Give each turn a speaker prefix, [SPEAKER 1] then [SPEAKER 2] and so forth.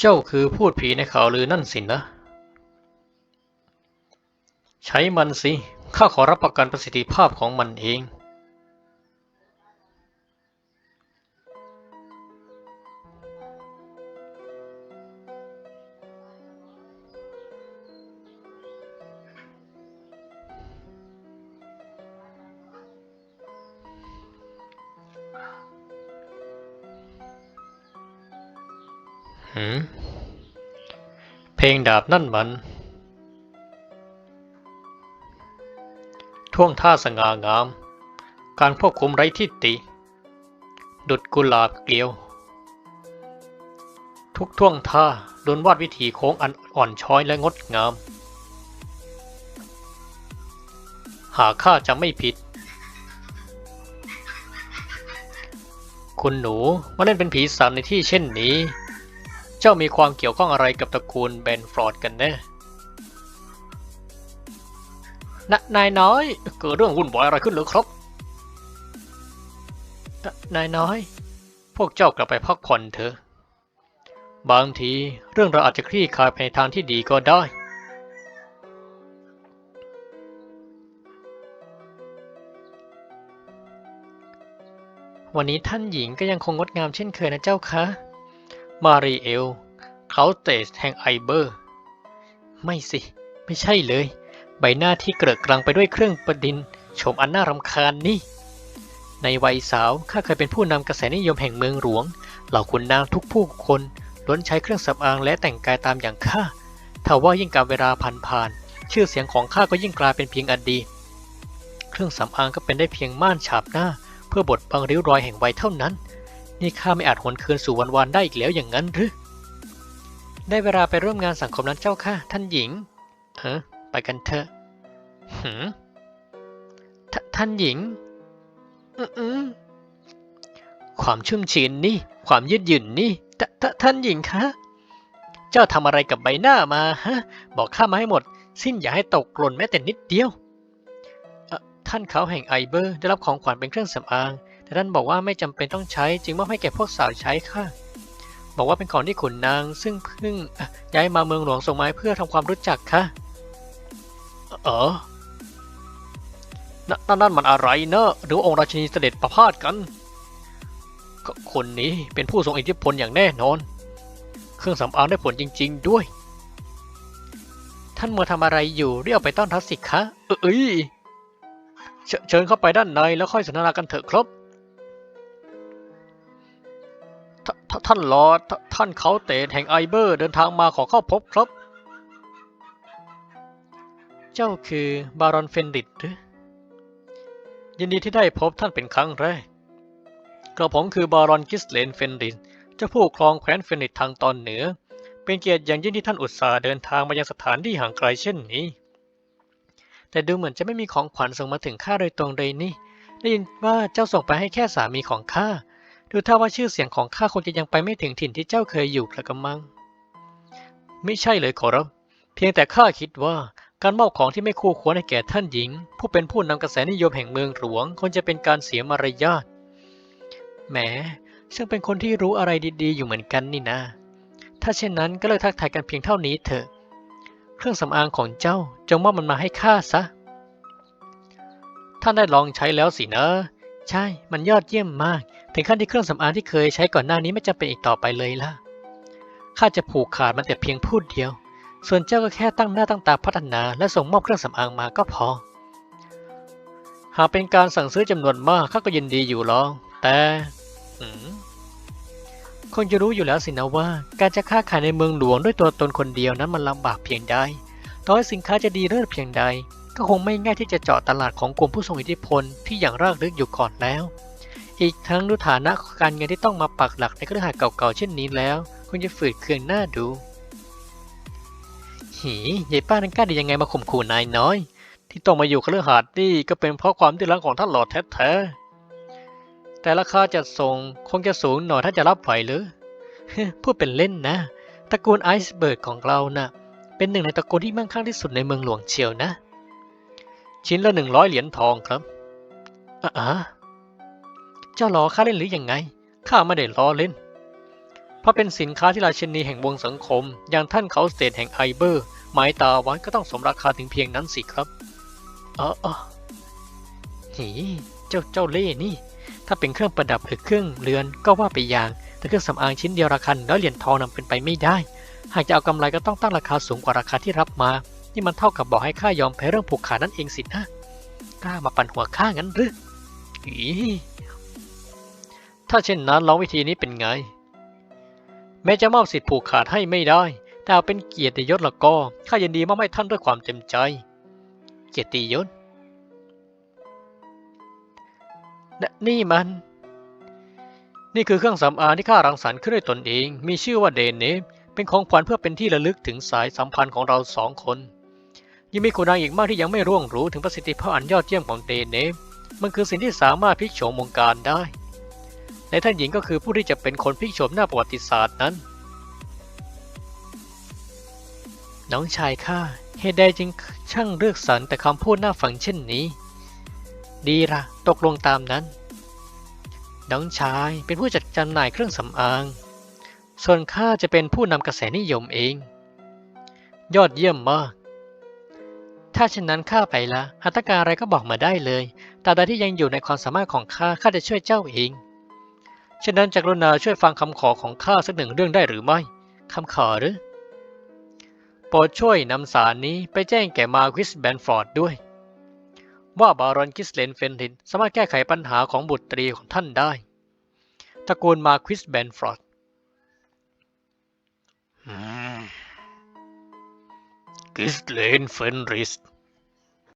[SPEAKER 1] เจ้าคือพูดผีในข่าวลือนั่นสินะ ใช้มันสิ ข้าขอรับประกันประสิทธิภาพของมันเอง หืมเพลงดาบนั่นมันท่วงท่าสง่างาม การควบคุมไร้ที่ติดุดกุหลาบเกลียว ทุกท่วงท่าล้วนวาดวิถีโค้งอันอ่อนช้อยและงดงาม หากข้าจะไม่ผิด คุณหนูมาเล่นเป็นผีสามในที่เช่นนี้ จ้ามีความเกี่ยวข้องอะไรกับตระกูลเบนฟรอดกันแน่นนายน้อย เกิดเรื่องวุ่นวายอะไรขึ้นหรือครับนนายน้อย พวกเจ้ากลับไปพักผ่อนเถอะ บางทีเรื่องเราอาจจะคลี่คลายไปในทางที่ดีก็ได้ วันนี้ท่านหญิงก็ยังคงงดงามเช่นเคยนะเจ้าคะ มารีเอลเขาเตสแห่งไอเบอร์ ไม่สิ ไม่ใช่เลย ใบหน้าที่เกลอกลังไปด้วยเครื่องประดินโฉมอันน่ารำคาญนี่ ในวัยสาวข้าเคยเป็นผู้นำกระแสนิยมแห่งเมืองหลวง เหล่าขุนนางทุกผู้คนล้วนใช้เครื่องสำอางและแต่งกายตามอย่างข้าถ้าว่ายิ่งการเวลาผ่านผ่าน ชื่อเสียงของข้าก็ยิ่งกลายเป็นเพียงอดีตเครื่องสำอางก็เป็นได้เพียงม่านฉาบหน้า เพื่อบดบังริ้วรอยแห่งวัยเท่านั้น นี่ข้าไม่อาจหวนคืนสู่วันวานได้อีกแล้วอย่างนั้นหรือ ได้เวลาไปร่วมงานสังคมนั้นเจ้าค่ะ ท่านหญิงเฮ้ไปกันเถอะหืมทท่านหญิง อืออความชุ่มชื้นนี่ ความยืดหยุ่นนี่ททท่านหญิงคะ เจ้าทำอะไรกับใบหน้ามาฮะ บอกข้ามาให้หมด สิ้นอย่าให้ตกหล่นแม้แต่นิดเดียวท่านเขาแห่งไอเบอร์ได้รับของขวัญเป็นเครื่องสำอาง แต่ท่านบอกว่าไม่จำเป็นต้องใช้จึงมอบให้แก่พวกสาวใช้ค่ะ บอกว่าเป็นของที่ขุนนางซึ่งเพิ่งย้ายมาเมืองหลวงส่งมาเพื่อทำความรู้จักค่ะ เออนั่นนั่นมันอะไรเนอะหรือองค์ราชินีเสด็จประพาสกันก็คนนี้เป็นผู้ทรงอิทธิพลอย่างแน่นอน เครื่องสำอางได้ผลจริง ๆ ด้วย ท่านมัวทำอะไรอยู่เรียกไปต้อนรับสิคะเอ้ยเชิญเข้าไปด้านในแล้วค่อยสนทนากันเถอะครับ ทท่านลอดท่านเขาเตะแห่งไอเบอร์เดินทางมาขอเข้าพบครับ เจ้าคือบารอนเฟนดิตหรือ ยินดีที่ได้พบท่านเป็นครั้งแรก กระผมคือบารอนกิสเลนเฟนดินเจ้าผู้ครองแคว้นเฟนดิตทางตอนเหนือ เป็นเกียรติอย่างยิ่งที่ท่านอุตส่าห์เดินทางมายังสถานที่ห่างไกลเช่นนี้ แต่ดูเหมือนจะไม่มีของขวัญส่งมาถึงข้าโดยตรงเลยนี่ ได้ยินว่าเจ้าส่งไปให้แค่สามีของข้า ดูท่าว่าชื่อเสียงของข้าคงจะยังไปไม่ถึงถิ่นที่เจ้าเคยอยู่กระกำมัง ไม่ใช่เลยขอรับ เพียงแต่ข้าคิดว่าการมอบของที่ไม่คู่ควรให้แก่ท่านหญิง ผู้เป็นผู้นำกระแสนิยมแห่งเมืองหลวงคงจะเป็นการเสียมารยาทแหมช่งเป็นคนที่รู้อะไรดีๆ อยู่เหมือนกันนี่นะ ถ้าเช่นนั้นก็เลิกทักทายกันเพียงเท่านี้เถอะ เครื่องสำอางของเจ้าจงมอบมันมาให้ข้าซะ ท่านได้ลองใช้แล้วสินะ ใช่ มันยอดเยี่ยมมาก ถึงขั้นที่เครื่องสำอางที่เคยใช้ก่อนหน้านี้ไม่จำเป็นอีกต่อไปเลยล่ะ ข้าจะผูกขาดมันแต่เพียงพูดเดียว ส่วนเจ้าก็แค่ตั้งหน้าตั้งตาพัฒนา และส่งมอบเครื่องสำอางมาก็พอ หากเป็นการสั่งซื้อจำนวนมากข้าก็ยินดีอยู่หรอกแต่คงจะรู้อยู่แล้วสินะว่า การจะค้าขายในเมืองหลวงด้วยตัวตนคนเดียวนั้นมันลำบากเพียงใดต่อให้สินค้าจะดีเลิศเพียงใด ก็คงไม่ง่ายที่จะเจาะตลาดของกลุ่มผู้ทรงอิทธิพลที่อย่างรากลึกอยู่ก่อนแล้ว อีกทั้งด้วยฐานะการเงินที่ต้องมาปักหลักในเครือข่ายเก่าๆเช่นนี้แล้วคงจะฝืดเคืองหน้าดู หียายป้านั้นกล้าดียังไงมาข่มขู่นายน้อย ที่ต้องมาอยู่คฤหาสน์นี่ก็เป็นเพราะความที่รักของท่านหลอดแท้ๆแต่ราคาจัดส่งคงจะสูงหน่อยถ้าจะรับไหวหรือพูดเป็นเล่นนะตระกูลไอซ์เบิร์กของเราน่ะ เป็นหนึ่งในตระกูลที่มั่งคั่งที่สุดในเมืองหลวงเชียวนะ ชิ้นละหนึ่งร้อยเหรียญทองครับอ่า เจ้าล้อข้าเล่นหรือยังไง ข้าไม่ได้ล้อเล่น เพราะเป็นสินค้าที่ราชินีแห่งวงสังคม อย่างท่านเขาเตทแห่งไอเบอร์ หมายตาไว้ก็ต้องสมราคาถึงเพียงนั้นสิครับเออเออหีเจ้าเจ้าเล่ห์นี่ ถ้าเป็นเครื่องประดับหรือเครื่องเรือนก็ว่าไปอย่าง แต่เครื่องสำอางชิ้นเดียวราคาร้อยเหรียญทองนั้นเป็นไปไม่ได้ หากจะเอากำไรก็ต้องตั้งราคาสูงกว่าราคาที่รับมา นี่มันเท่ากับบอกให้ข้ายอมแพ้เรื่องผูกขาดนั่นเองสินะกล้ามาปั่นหัวข้างั้นหรืออี ถ้าเช่นนั้นลองวิธีนี้เป็นไง แม้จะมอบสิทธิผูกขาดให้ไม่ได้ แต่เอาเป็นเกียรติยศละก็ข้ายินดีมอบให้ท่านด้วยความเต็มใจ เกียรติยศนนี่มัน นี่คือเครื่องสำอางที่ข้ารังสรรค์ขึ้นด้วยตนเอง มีชื่อว่าเดนเนฟเป็นของขวัญเพื่อเป็นที่ระลึกถึงสายสัมพันธ์ของเราสองคนยังมีคนดังอีกมากที่ยังไม่ร่วงรู้ถึงประสิทธิภาพอันยอดเยี่ยมของเดนเนฟมันคือสิ่งที่สามารถพลิกโฉมวงการได้ และท่านหญิงก็คือผู้ที่จะเป็นคนพลิกโฉมหน้าประวัติศาสตร์นั้น น้องชายข้าเหตุใดจึงช่างเลือกสรรแต่คำพูดหน่าฟังเช่นนี้ ดีละตกลงตามนั้น น้องชายเป็นผู้จัดจำหน่ายเครื่องสำอาง ส่วนข้าจะเป็นผู้นำกระแสนิยมเอง ยอดเยี่ยมมากถ้าเช่นนั้นข้าไปละหากต้องการอะไรก็บอกมาได้เลยตราบใดที่ยังอยู่ในความสามารถของข้าข้าจะช่วยเจ้าเอง ฉะนั้นจากรุณาช่วยฟังคำขอของข้าสักหนึ่งเรื่องได้หรือไม่คำขอหรือโปรดช่วยนำสารนี้ไปแจ้งแก่มาควิสแบนฟอร์ดด้วย ว่าบารอนกิสเลนเฟนทินสามารถแก้ไขปัญหาของบุตรีของท่านได้ตระกูลมาควิสแบนฟอร์ด
[SPEAKER 2] กิสเลนเฟนริส